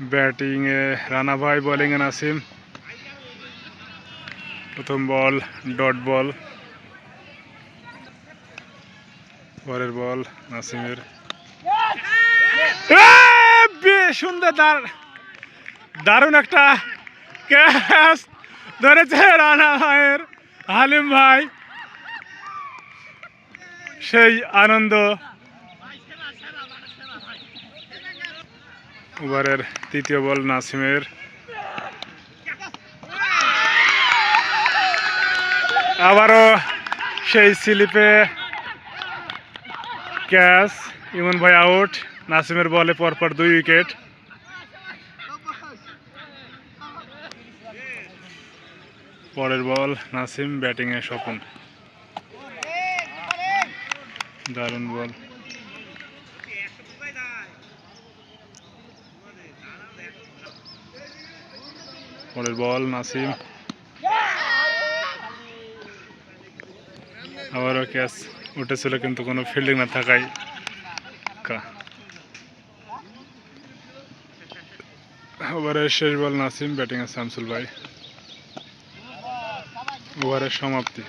ব্যাটিংয়ে রানা ভাই বোলিংয়ে নাসিম। প্রথম বল ডট বল পরের বল, নাসিমের। সুন্দর দার, দারুণ একটা ক্যাচ ধরেছে রানা ভাইয়ের, হালিম ভাই। সেই আনন্দ ওভারের তৃতীয় বল নাসিমের। আবারও সেই স্লিপে ক্যাচ, ইমন ভাই আউট, নাসিমের বলে পরপর দুই উইকেট। পরের বল নাসিম ব্যাটিংয়ে স্বপন। দারুণ বল। পরের বল, নাসিম। আবারও ক্যাচ উঠেছিল, কিন্তু কোনো ফিল্ডিং না থাকায়। ওভারের শেষ বল, নাসিম, ব্যাটিংয়ে শামসুল ভাই। ওভারের সমাপ্তি।